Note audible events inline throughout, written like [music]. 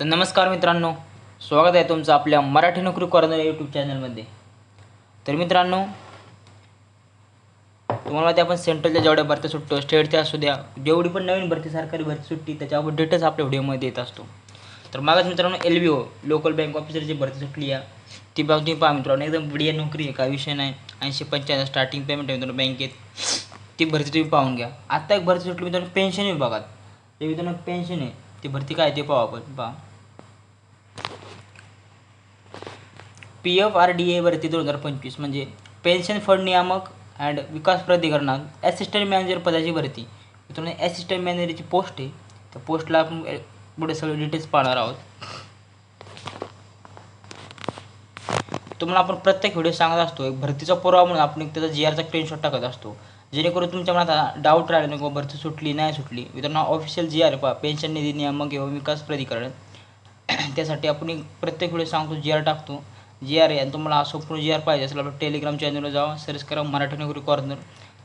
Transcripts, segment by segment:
तर नमस्कार मित्रांनो स्वागत आहे तुमचं आपल्या मराठी नोकरी कॉर्नर यूट्यूब चॅनलमध्ये. तर मित्रांनो तुम्हाला माहिती आपण सेंट्रलच्या जेवढ्या भरती सुटतो स्टेटच्या असू द्या जेवढी पण नवीन भरती सरकारी भरती सुट्टी त्याच्या आपण डिटेल्स आपल्या व्हिडिओमध्ये देत असतो. तर मागास मित्रांनो L B O local bank ऑफिसरची भरती सुटली आहे ती बघ तुम्ही पहा मित्रांनो एकदम बढिया नोकरी आहे काय विषय नाही. ऐंशी पंच्याऐंशी स्टार्टिंग पेमेंट आहे मित्रांनो बँकेत ती भरती तुम्ही पाहून घ्या. आत्ता एक भरती सुटली मित्रांनो पेन्शन विभागात. ते मित्रांनो पेन्शन आहे. ती भरती काय आहे ते पाहू आपण पहा. P F R D A दोन हजार पंचवीस म्हणजे पेन्शन फंड नियामक अँड विकास प्राधिकरणात ॲसिस्टंट मॅनेजर पदाची भरती. मित्रांनो ॲसिस्टंट मॅनेजरची पोस्ट आहे. त्या पोस्टला आपण पुढे सगळे डिटेल्स पाहणार आहोत. तुम्हाला आपण प्रत्येक व्हिडिओ सांगत असतो एक भरतीचा पुरावा म्हणून आपण एक त्याचा जी आरचा स्क्रीनशॉट टाकत असतो. जेणेकरून तुमच्या मनात डाऊट राहिला नाही किंवा भरती सुटली नाही सुटली. मित्रांनो ऑफिशियल जी आर पा पेन्शन निधी नियामक किंवा विकास प्राधिकरण. त्यासाठी आपण एक प्रत्येक वेळेस सांगतो जी आर टाकतो. जी आर आहे. आणि तुम्हाला संपूर्ण जी आर पाहिजे असेल आपलं टेलिग्राम चॅनलवर जावा. सर्च करा मराठी नोकरी कॉर्नर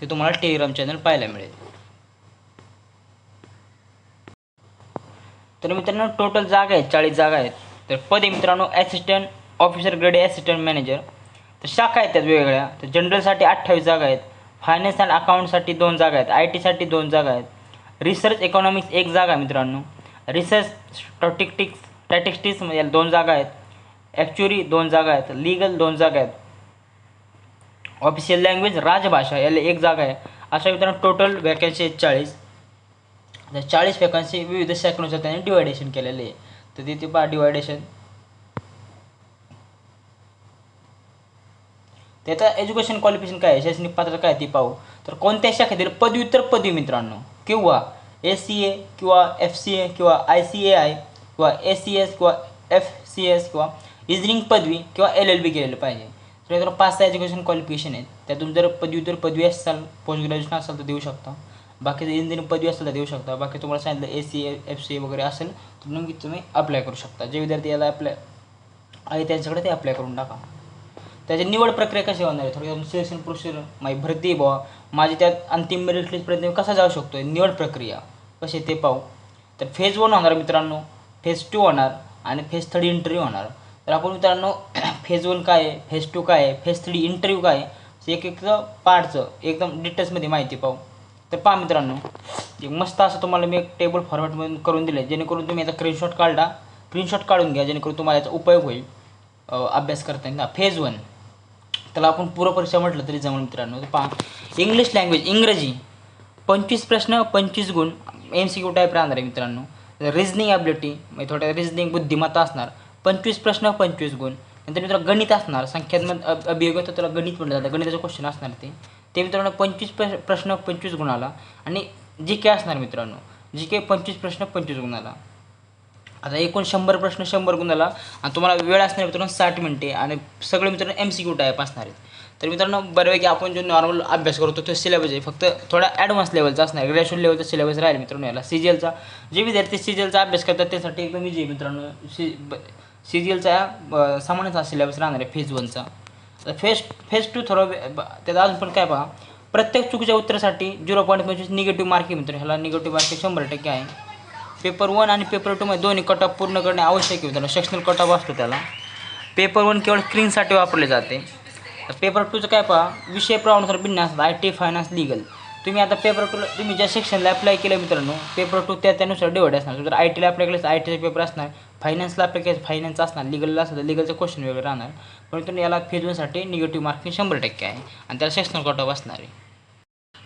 ते तुम्हाला टेलिग्राम चॅनल पाहायला मिळेल. तर मित्रांनो टोटल जागा आहेत चाळीस जागा आहेत. तर पद मित्रांनो assistant officer grade assistant manager तर शाखा आहेत त्यात वेगवेगळ्या. तर जनरलसाठी अठ्ठावीस जागा आहेत. फायनान्स अँड अकाउंटसाठी दोन जागा आहेत. आय टीसाठी दोन जागा आहेत. रिसर्च इकॉनॉमिक्स एक जागा आहे मित्रांनो. रिसर्च स्टॅटिस्टिक्स स्टॅटिस्टिक्समध्ये दोन जागा आहेत. ॲक्च्युरी दोन जागा आहेत. लीगल दोन जागा आहेत. ऑफिशियल लँग्वेज राजभाषा याला एक जागा आहे. अशा मित्रांनो टोटल वॅकन्सी आहेत चाळीस. तर चाळीस वॅकन्सी विविध शाखानुसार त्यांनी डिवायडेशन केलेले आहे. तर तिथे पहा डिवायडेशन त्याचा एज्युकेशन क्वालिफिकेशन काय आहे? शैक्षणिक पात्रता काय ती पाहू. तर कोणत्या शाखेतील पदव्युत्तर पदवी मित्रांनो? किंवा ए सी ए किंवा एफ सी ए किंवा आय सी ए आय किंवा ए सी एस किंवा एफ सी एस किंवा इंजिनिअरिंग पदवी किंवा एल एल बी केलेलं पाहिजे. तर मित्रांनो पाच सहा एज्युकेशन क्वालिफिकेशन आहेत. त्यातून जर पदव्युत्तर पदवी असाल पोस्ट ग्रॅज्युएशन असाल तर देऊ शकता. बाकीचं इंजिनिअरिंग पदवी असेल तर देऊ शकता. बाकी तुम्हाला सांगितलं A C F C A वगैरे असेल तर नक्की तुम्ही अप्लाय करू शकता. जे विद्यार्थी याला अप्लाय आहे त्यांच्याकडे ते अप्लाय करून टाका. त्याची निवड प्रक्रिया कशी होणार आहे? थोडक्यात सिलेक्शन प्रोसिजर माझी भरती आहे बुवा. माझी त्यात अंतिम मेरिट लिस्टपर्यंत कसा जाऊ शकतो निवड प्रक्रिया. कशी ते पाहू. तर फेज वन होणार मित्रांनो. फेज टू होणार आणि फेज थर्ड इंटरव्ह्यू होणार. तर आपण मित्रांनो [clears throat] फेज वन काय आहे फेज टू काय आहे फेज थ्री इंटरव्ह्यू काय आहे एक एक पार्टचं एकदम डिटेल्समध्ये माहिती पाहू. तर पहा मित्रांनो एक मस्त असं तुम्हाला मी एक टेबल फॉर्मॅटमधून करून दिलं जेणेकरून तुम्ही याचा स्क्रीनशॉट काढा. स्क्रीनशॉट काढून घ्या जेणेकरून तुम्हाला याचा उपयोग होईल. अ, अभ्यास करताना फेज वन त्याला आपण पूर्वपरीक्षा म्हटलं तरी जमून मित्रांनो. तर पहा इंग्लिश लँग्वेज इंग्रजी. पंचवीस प्रश्न पंचवीस गुण. एम सी क्यू टाईप राहणार आहे मित्रांनो. रिजनिंग ॲबिलिटी म्हणजे थोड्या रिजनिंग बुद्धिमत्ता असणार. पंचवीस प्रश्न पंचवीस गुण. नंतर मित्रांनो गणित असणार. संख्यात्मक अभियोग तर त्याला गणित म्हटलं जातं. गणिताचं क्वेश्चन असणार ते. ते मित्रांनो पंचवीस प्रश्न पंचवीस गुणाला आणि जी के असणार मित्रांनो. जी के पंचवीस प्रश्न पंचवीस गुणाला आता एकूण शंभर प्रश्न शंभर गुणाला आणि तुम्हाला वेळ असणार मित्रांनो साठ मिनटे. आणि सगळे मित्रांनो एम सी क्यू टाईप असणार आहेत. तर मित्रांनो बऱ्यापैकी आपण जो नॉर्मल अभ्यास करतो तो सिलेबस आहे. फक्त थोडा ॲडव्हान्स लेवलचा असणार. ग्रॅज्युएशन लेवलचा सिलेबस राहील मित्रांनो याला. सी जी एलचा जे विद्यार्थी सी जी एलचा अभ्यास करतात त्यासाठी एकदम इजी आहे मित्रांनो. सी सी जी एलचा सामान्यचा सिलेबस राहणार आहे फेज वनचा तर फेज फेज टू थोडं वे- अजून पण काय पहा. प्रत्येक चुकीच्या उत्तरासाठी झिरो पॉईंट पंचवीस निगेटिव्ह मार्किंग मित्र ह्याला निगेटिव्ह मार्किंग शंभर टक्के आहे. पेपर वन आणि पेपर टूमध्ये दोन्ही कट ऑफ पूर्ण करणे आवश्यक आहे मित्रांनो. सेक्शनल कट ऑफ असतो त्याला. पेपर वन केवळ स्क्रीनसाठी वापरले जाते. पेपर टूचं काय पहा विषय प्रमाणानुसार भिन्न असतात आय टी फायनान्स लिगल तुम्ही आता पेपर टूला तुम्ही ज्या सेक्शनला अप्लाय केलं मित्रांनो पेपर टू त्या त्यानुसार डिवाइड असणार. जर आय टीला अप्लाय केलं तर आय टीचा पेपर असणार. फायनान्सला आपल्या काय फायनान्स असणार लिगलला असतं लिगलचं क्वेश्चन वेगळं राहणार. पण तुम्ही याला फेज वनसाठी निगेटिव्ह मार्किंग शंभर टक्के आहे. आणि त्याला सेक्शनल कट ऑफ असणार आहे.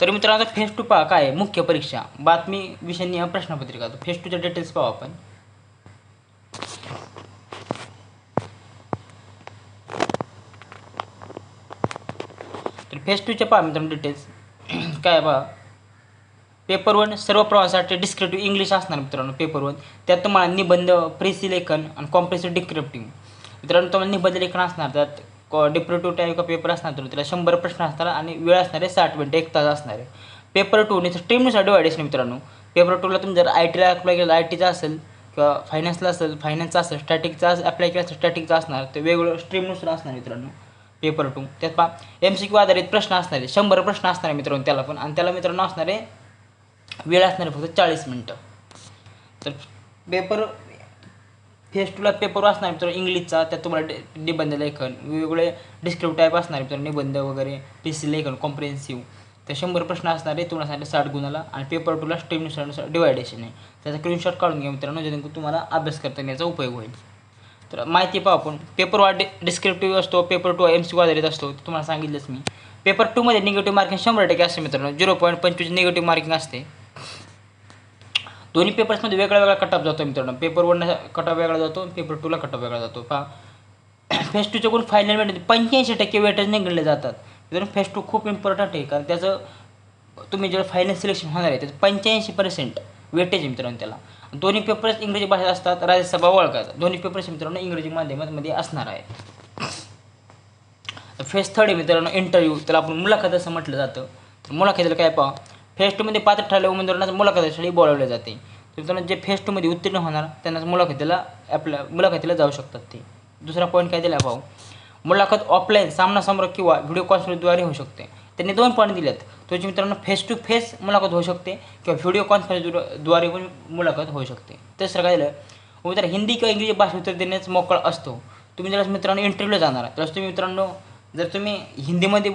तर मित्रांनो आता फेज टू पहा काय आहे? मुख्य परीक्षा. बातमी विषयनी प्रश्नपत्रिका. फेज टूच्या डिटेल्स पाहू आपण. तर फेज टूच्या पहा मित्रांनो डिटेल्स [clears throat] काय आहे पहा पेपर वन सर्व प्रवासासाठी डिस्क्रिप्टिव्ह इंग्लिश असणार मित्रांनो पेपर वन त्यात तुम्हाला निबंध प्रेसिलेखन आणि कॉम्प्रेसिव्ह डिस्क्रिप्टिव्ह मित्रांनो तुम्हाला निबंध लेखन असणार त्यात डिप्रेटिव्ह टाईप का पेपर असणार तर त्याला शंभर प्रश्न असणार आणि वेळ असणार आहे साठ मिनटं एक तास असणार आहे. पेपर टू नाही स्ट्रीमनुसार डिवायडेशन मित्रांनो. पेपर टूला तुम्ही जर आय टीला अप्लाय केलं आय टीचा असेल किंवा फायनान्सला असेल फायनान्सचा असेल स्टॅटिकचा अप्लाय केला असेल स्टॅटिकचा असणार ते वेगवेगळं स्ट्रीमनुसार असणार मित्रांनो. पेपर टू त्यात पहा एम सी क्यू आधारित प्रश्न असणार आहे शंभर प्रश्न असणार आहे मित्रांनो त्याला पण. आणि त्याला मित्रांनो असणार आहे वेळ असणार आहे फक्त चाळीस मिनटं. तर पेपर फेस टूला पेपर असणार मित्र इंग्लिशचा त्यात तुम्हाला डि निबंध लेखन वेगवेगळे डिस्क्रिप्ट टाईप असणार मित्र निबंध वगैरे पी सी लेखन कॉम्प्रिहेन्सिव्ह तर शंभर प्रश्न असणार आहे तुम्हाला सांगितलं साठ गुणाला आणि पेपर टूला स्ट्रीमनुसार डिवायडेशन आहे. त्याचा स्क्रीनशॉट काढून घ्या मित्रांनो जेणेकरून तुम्हाला अभ्यास करता याचा उपयोग होईल. तर माहिती पाहू आपण. पेपर वा डि डिस्क्रिप्टिव्ह असतो पेपर टू एम सी आधारित असतो तुम्हाला सांगितलंच मी. पेपर टूमध्ये निगेटिव्ह मार्किंग शंभर टक्के असते मित्रांनो झिरो पॉईंट पंचवीस निगेटिव्ह मार्किंग असते. दोन्ही पेपर्समध्ये वेगळा वेगळा कटअप जातो मित्रांनो. पेपर वनला कटअप वेगळा जातो पेपर टूला कटअप वेगळा जातो. पहा. फेस टूच्या कोण फायनल वेटेज पंच्याऐंशी टक्के वेटेज निघडले जातात. मित्रांनो फेस टू खूप इम्पॉर्टंट आहे कारण त्याचं तुम्ही जेव्हा फायनल सिलेक्शन होणार आहे त्याचं पंच्याऐंशी पर्सेंट वेटेज आहे मित्रांनो त्याला. दोन्ही पेपर्स इंग्रजी भाषेत असतात राज्यसभा ओळखायचा. दोन्ही पेपर्स मित्रांनो इंग्रजी माध्यमामध्ये असणार आहे. [coughs] फेस थर्ड आहे मित्रांनो इंटरव्ह्यू त्याला आपण मुलाखत असं म्हटलं जातं. तर मुलाखतीला काय पहा? फेस टूमध्ये पात्र ठरलेल्या उमेदवारांना मुलाखतीसाठी बोलावले जाते. मित्रांनो जे फेस टूमध्ये उत्तीर्ण होणार त्यांनाच मुलाखतीला आपल्या मुलाखतीला जाऊ शकतात ते. दुसरा पॉईंट काय दिला भाऊ? मुलाखत ऑफलाईन सामनासमोर किंवा व्हिडिओ कॉन्फरन्सद्वारे होऊ शकते. त्यांनी दोन पॉईंट दिलेत. तुमची मित्रांनो फेस टू फेस मुलाखत होऊ शकते किंवा व्हिडिओ कॉन्फरन्सद्वारे पण मुलाखत होऊ शकते. तिसरं काय दिलं? उमेदवार हिंदी किंवा इंग्रजी भाषेत उत्तर देण्यास मोकळा असतो. तुम्ही ज्याला मित्रांनो इंटरव्ह्यूला जाणार आहे त्यावेळेस तुम्ही मित्रांनो जर तुम्ही हिंदीमध्ये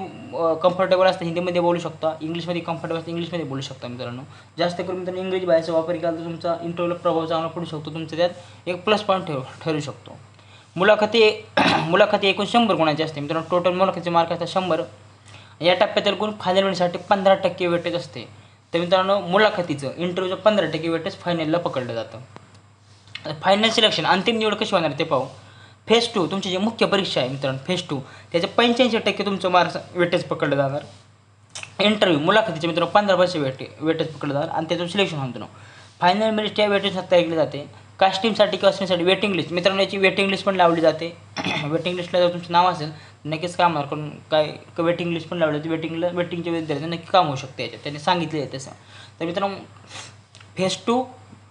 कम्फर्टेबल असता हिंदीमध्ये बोलू शकता इंग्लिशमध्ये कम्फर्टेबल असता इंग्लिशमध्ये बोलू शकता मित्रांनो. जास्त करून मित्रांनो इंग्रजी भाषेचा वापर केला तर तुमचा इंटरव्ह्यूला प्रभाव चांगला पडू शकतो तुमचा त्यात एक प्लस पॉईंट ठरू ठरू शकतो. मुलाखती [clears throat] मुलाखती एकूण शंभर गुणांची असते. मित्रांनो टोटल मुलाखतीचे मार्क असतात शंभर. या टप्प्यातील गुण फायनल होण्यासाठी पंधरा टक्के वेटेज असते. तर मित्रांनो मुलाखतीचं इंटरव्ह्यूचं पंधरा टक्के वेटेज फायनलला पकडलं जातं. फायनल सिलेक्शन अंतिम निवड कशी होणार ते पाहू. फेस टू तुमची जी मुख्य परीक्षा आहे मित्रांनो फेस टू त्याचे पंच्याऐंशी टक्के तुमचं मार्क्स वेटेज पकडलं जाणार. इंटरव्ह्यू मुलाखतीचे मित्रांनो पंधरा पैसे वेटे वेटेज पकडलं जाणार आणि त्याचं सिलेक्शन होतं फायनल मेरिटच्या वेटेज सत्ता ऐकली जाते. कास्टिंगसाठी किंवा असण्यासाठी वेटिंग लिस्ट मित्रांनो याची वेटिंग लिस्ट पण लावली जाते. [clears throat] वेटिंग लिस्टला जर तुमचं नाव असेल नक्कीच काम होणार कारण काय वेटिंग लिस्ट पण लावली जाते. वेटिंगला वेटिंगच्या विद्यार्थी नक्की काम होऊ शकते याच्यात. त्यांनी सांगितले आहे तसं. तर मित्रांनो फेज टू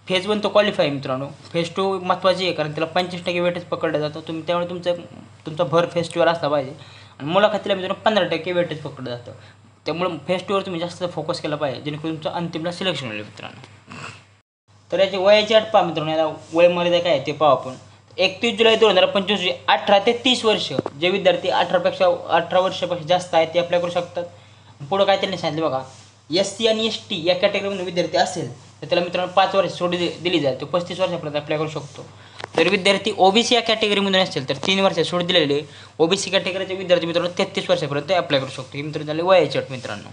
फेज वन तो क्वालिफाय मित्रांनो. फेज टू महत्त्वाची आहे कारण त्याला पंचवीस टक्के वेटेज पकडलं जातं. तुम्ही त्यामुळे तुमचं तुमचा भर फेज टूवर असला पाहिजे. आणि मुलाखतीला मित्रांनो पंधरा टक्के वेटेज पकडलं जातं. त्यामुळे फेज टूवर तुम्ही जास्त फोकस केला पाहिजे जेणेकरून तुमचं अंतिमला सिलेक्शन होईल मित्रांनो. तर याची वयाची अट पहा मित्रांनो. याला वय मर्यादा काय आहे ते पाहू आपण. एकतीस जुलै दोन हजार पंचवीस अठरा ते तीस वर्ष जे विद्यार्थी अठरापेक्षा अठरा वर्षापेक्षा जास्त आहेत ते अप्लाय करू शकतात. पुढं काय त्यांनी सांगितलं बघा. एस सी आणि एस टी या कॅटेगरीमध्ये विद्यार्थी असेल तर त्याला मित्रांनो पाच वर्ष सोडी दिली जाईल तो पस्तीस वर्षापर्यंत अप्लाय करू शकतो. जर विद्यार्थी ओबीसी या कॅटेगरीमधून असेल तर तीन वर्ष सोड दिलेले ओबीसी कॅटेगरीचे विद्यार्थी मित्रांनो तेहतीस वर्षापर्यंत अप्लाय करू शकतो. हे मित्रांनो झाले वयाची अट मित्रांनो.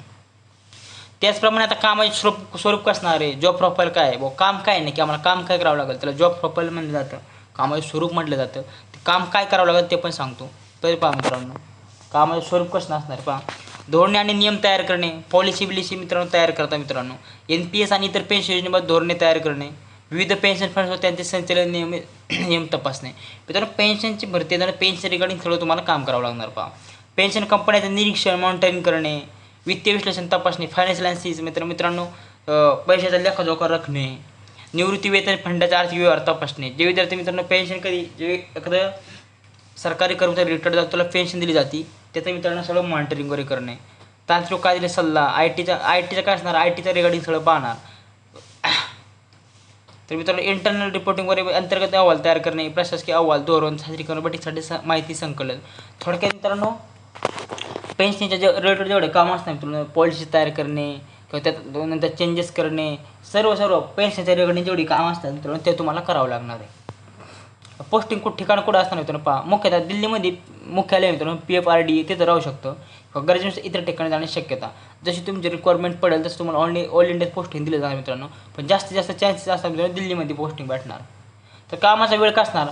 त्याचप्रमाणे आता कामाचे स्वरूप स्वरूप कसणार आहे जॉब प्रोफाईल काय आहे? बुवा काम काय नाही की आम्हाला काम काय करावं लागेल? त्याला जॉब प्रोफाईल म्हणलं जातं. कामाचे स्वरूप म्हटलं जातं. ते काम काय करावं लागेल ते पण सांगतो. तरी पहा मित्रांनो. कामाचे स्वरूप कसं असणार पहा. धोरणे आणि नियम तयार करणे पॉलिसी बिलिसी मित्रांनो तयार करता मित्रांनो. एन पी एस आणि इतर पेन्शन योजनेबाबत धोरणे तयार करणे विविध पेन्शन फंड्सवर त्यांचे संचालन नियम नियम तपासणे. मित्रांनो पेन्शनची भरती येताना पेन्शन रिगार्डिंग सगळं तुम्हाला काम करावं लागणार पहा. पेन्शन कंपन्याचं निरीक्षण मॉनिटरिंग करणे वित्तीय विश्लेषण तपासणे फायनान्शियल अनालिसिस मित्र मित्रांनो पैशाचा लेखाजोखा राखणे निवृत्ती वेतन फंडाचा आर्थिक व्यवहार तपासणे. जे विद्यार्थी मित्रांनो पेन्शन कधी जे एखादं सरकारी कर्मचारी रिटायर्ड जातो त्याला पेन्शन दिली जाते. त्याचं मित्रांनो सगळं मॉनिटरिंग वगैरे करणे. तांत्रिक काय दिले सल्ला आय टीचा आय टीचा काय असणार? आय टीचा रिगार्डिंग सगळं पाहणार. [coughs] तर मित्रांनो इंटरनल रिपोर्टिंग वगैरे अंतर्गत अहवाल तयार करणे प्रशासकीय अहवाल धोरण सादरीकरण बैठकीसाठी स- माहिती संकलन. थोडक्यात मित्रांनो पेन्शनच्या जे रिलेटेड जेवढे काम असतात मित्रांनो पॉलिसी तयार करणे किंवा त्यात नंतर चेंजेस करणे सर्व सर्व पेन्शनच्या रिगार्डिंग जेवढी काम असतात मित्रांनो ते तुम्हाला करावं लागणार आहे. पोस्टिंग कुठं ठिकाण कुठं असणार मित्रांनो पहा. मुख्यतः दिल्लीमध्ये मुख्यालय मित्रांनो पी एफ आर डी तिथं राहू शकतं. गरजेनुसार इतर ठिकाणी जाण्याची शक्यता. जशी तुमची रिक्वायरमेंट पडेल तसं तुम्हाला ऑल ऑल इंडिया पोस्टिंग दिलं जाणार मित्रांनो. पण जास्तीत जास्त चान्सेस असतात मित्रांनो दिल्लीमध्ये पोस्टिंग भेटणार. तर कामाचा वेळ का असणार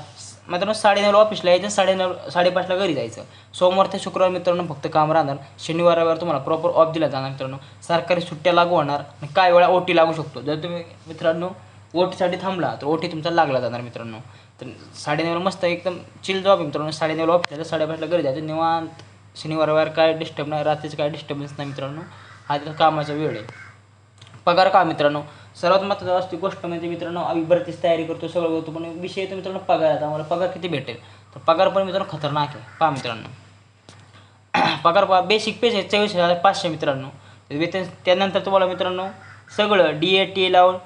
मित्रांनो साडेनऊला ऑफिसला यायचं साडेनऊ साडेपाचला घरी जायचं. सोमवार ते शुक्रवार मित्रांनो फक्त काम राहणार. शनिवार रविवार तुम्हाला प्रॉपर ऑफ दिला जाणार मित्रांनो. सरकारी सुट्ट्या लागू होणार आणि काय वेळा ओ टी लागू शकतो. जर तुम्ही मित्रांनो ओटीसाठी थांबला तर ओटी तुमचा लागला जाणार मित्रांनो. तर साडेनऊला मस्त एकदम चिल जॉब आहे मित्रांनो. साडेनऊला ऑफिसला साडेपाचला घरी जायचं. निवांत शनिवार वार काय डिस्टर्ब नाही रात्रीचं काय डिस्टर्बन्स नाही मित्रांनो. हा त्याचा कामाचा वेळ आहे. पगार का मित्रांनो? सर्वात महत्त्वाची असते गोष्ट म्हणजे मित्रांनो आम्ही भरतीची तयारी करतो सगळं करतो पण विषय येतो मित्रांनो पगार आता आम्हाला पगार किती भेटेल? तर पगार पण मित्रांनो खतरनाक आहे. पहा मित्रांनो. [clears throat] पगार पहा बेसिक पेज आहे चोवीस हजार पाचशे मित्रांनो. वेतन त्यानंतर तुम्हाला मित्रांनो सगळं डी ए टी लावून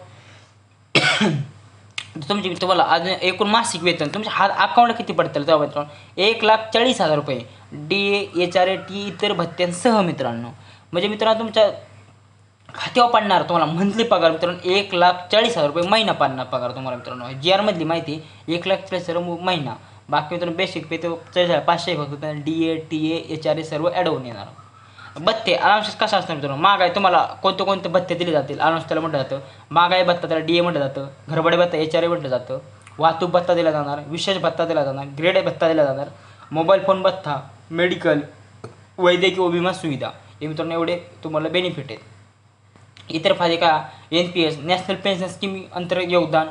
तुमची तुम्हाला अजून एकूण मासिक वेतन तुमच्या हात अकाउंटला किती पडतील तेव्हा मित्रांनो? एक लाख चाळीस हजार रुपये. D A H R A T इतर भत्त्यांसह मित्रांनो. म्हणजे मित्रांनो तुमच्या खात्यावर पडणार तुम्हाला मंथली पगार मित्रांनो एक लाख चाळीस हजार रुपये महिना पडणार पगार तुम्हाला मित्रांनो. जी आरमधली माहिती एक लाख चाळीस हजार महिना. बाकी मित्रांनो बेसिक पे तो पाचशे फक्त D A T A H R A सर्व ॲडवून येणार. भत्ते. अनावश्यक कसं असतं मित्रांनो? महागाई तुम्हाला कोणते कोणते भत्ते दिले जातील? अनावश्यक त्याला म्हटलं जातं. महागाई भत्ता त्याला डी ए म्हटलं जातं. घरबडे भत्ता एच आर ए म्हटलं जातं. वाहतूक भत्ता दिला जाणार. विशेष भत्ता दिला जाणार. ग्रेड भत्ता दिला जाणार. मोबाईल फोन भत्ता मेडिकल वैद्यकीय विमा सुविधा. हे मित्रांनो एवढे तुम्हाला बेनिफिट आहेत. इतर फायदे का N P S national pension scheme अंतर्गत योगदान.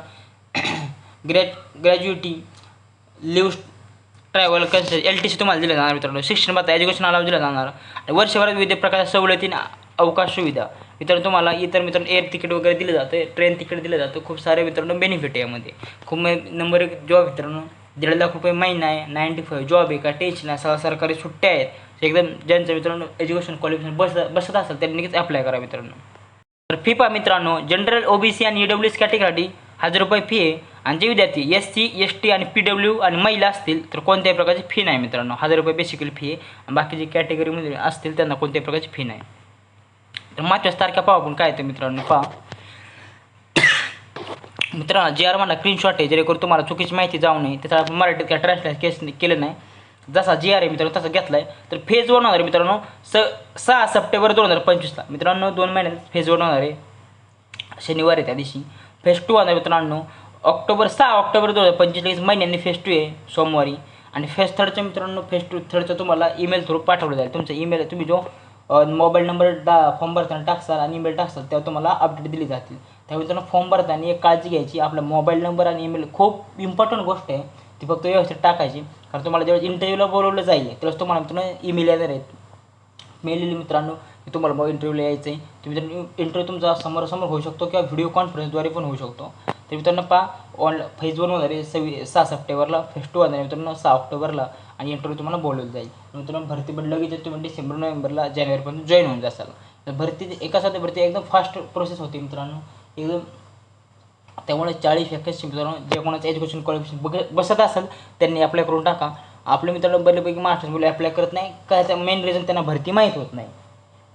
ग्रॅ ग्रॅज्युएटी लिव्ह ट्रॅव्हल कन्स एल टी सी तुम्हाला दिलं जाणार मित्रांनो. शिक्षण भत्ता एज्युकेशन अलाव दिला जाणार. आणि वर्षभरात विविध प्रकारच्या सवलती अवकाश सुविधा. मित्रांनो तुम्हाला इतर मित्रांनो एअर तिकीट वगैरे दिलं जातं ट्रेन तिकीट दिलं जातं. खूप सारे मित्रांनो बेनिफिट आहे यामध्ये. खूप नंबर एक जॉब मित्रांनो. दीड लाख रुपये महिना आहे नाईन्टी फाईव्ह जॉब आहे का टेन्शन आहे सहा सरकारी सुट्ट्या आहेत. एकदम ज्यांचं मित्रांनो एज्युकेशन क्वालिफिकेशन बस बसत असेल त्यांनी अप्लाय करा मित्रांनो. तर फी मित्रांनो जनरल ओबीसी आणि ईडब्ल्यू एस कॅटेगरी हजार रुपये फी आहे. आणि जे विद्यार्थी एस सी एस टी आणि पी डब्ल्यू आणि महिला असतील तर कोणत्याही प्रकारची फी नाही मित्रांनो. हजार रुपये बेसिकली फी आहे. आणि बाकीची कॅटेगरीमध्ये असतील त्यांना कोणत्याही प्रकारची फी नाही. तर मागच्याच तारखा पाहू आपण काय तर मित्रांनो. पहा. [coughs] मित्रांनो जे आर मला स्क्रीनशॉट आहे. जेणेकरून तुम्हाला चुकीची माहिती जाऊ नये. त्याचा आपण मराठीत काय ट्रान्सलेट केस केलं नाही. जसा जी आर आहे मित्रांनो तसा घेतला आहे तर फेज वन होणार आहे मित्रांनो. स सहा सप्टेंबर दोन हजार पंचवीसला. मित्रांनो दोन महिन्यात फेज वन होणार आहे. शनिवार आहे त्या दिवशी. फेज टू आहे मित्रांनो? ऑक्टोबर सहा ऑक्टोबर दोन हजार पंचेचाळीस महिन्यांनी फेज टू आहे सोमवारी. आणि फेज थर्डच्या मित्रांनो फेस टू थर्डचं तुम्हाला ईमेल थ्रू पाठवलं जाईल. तुमचा ईमेल तुम्ही जो मोबाईल नंबर डा फॉर्म भरताना टाकसाल आणि ईमेल टाकसाल तेव्हा तुम्हाला अपडेट दिली जातील. त्यामुळे मित्रांनो फॉर्म भरताना एक काळजी घ्यायची. आपला मोबाईल नंबर आणि ईमेल खूप इम्पॉर्टंट गोष्ट आहे. ती फक्त व्यवस्थित टाकायची. कारण तुम्हाला जेव्हा इंटरव्ह्यूला बोलवलं जाईल तेव्हाच तुम्हाला मित्रांनो ईमेल येणार आहेत. मेल मित्रांनो. की तुम्हाला मग इंटरव्ह्यूला यायचं आहे तर मित्रांनो इंटरव्ह्यू तुमचा समोरासमोर होऊ शकतो किंवा व्हिडिओ कॉन्फरन्सद्वारे पण होऊ शकतो. तर मित्रांनो पहा ऑन फेज वन होणार आहे सव्वी सहा सप्टेंबरला फेज टू होणार आहे मित्रांनो सहा ऑक्टोबरला आणि इंटरव्ह्यू तुम्हाला बोलवलं जाईल. मित्रांनो भरती पण लगेच तुम्ही म्हणजे डिसेंबर नोव्हेंबरला जानेवारीपर्यंत जॉईन होऊन जासाल. तर भरती एका साथ भरती एकदम फास्ट प्रोसेस होती मित्रांनो. एकदम त्यामुळे चाळीस वॅकन्सी मित्रांनो जे कोणाचं एज्युकेशन क्वालिफिकेशन बघ बसत असेल त्यांनी अप्लाय करून टाका. आपल्या मित्रांनो बऱ्यापैकी महाराष्ट्रात मुलं अप्लाय करत नाही. काय मेन रिझन त्यांना भरती माहीत होत नाही.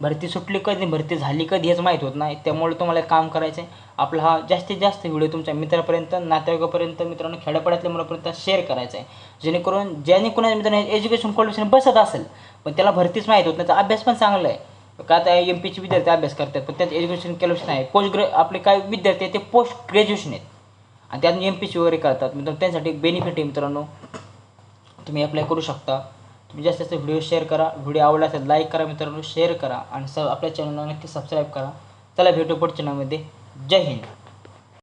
भरती सुटली कधी भरती झाली कधी हेच माहीत होत नाही. त्यामुळे तुम्हाला एक काम करायचं आहे आपला हा जास्तीत जास्त व्हिडिओ तुमच्या मित्रापर्यंत नातेवाईकापर्यंत मित्रांनो खेड्यापाड्यातल्या मुलापर्यंत शेअर करायचा आहे जेणेकरून ज्याने कोणाच्या मित्रांनो एज्युकेशन क्वालिफिकेशन बसत असेल पण त्याला भरतीच माहीत होत नाही तर अभ्यास पण चांगला आहे. का आता एम पीचे विद्यार्थी अभ्यास करतात पण त्यात एज्युकेशन क्वालिफिकेशन आहे. पोस्ट ग्रॅ आपले काय विद्यार्थी आहेत ते पोस्ट ग्रॅज्युएशन आहेत. आणि त्यातून एम पी सी वगैरे करतात. मित्रांनो त्यांसाठी एक बेनिफिट आहे मित्रांनो. तुम्ही अप्लाय करू शकता. तुम्ही जास्त जास्त व्हिडिओ शेअर करा. व्हिडिओ आवडला असेल लाईक करा मित्रांनो शेअर करा आणि स आपल्या चॅनलला नक्की सबस्क्राईब करा. चला भेटू पुढच्या चॅनलमध्ये जय हिंद.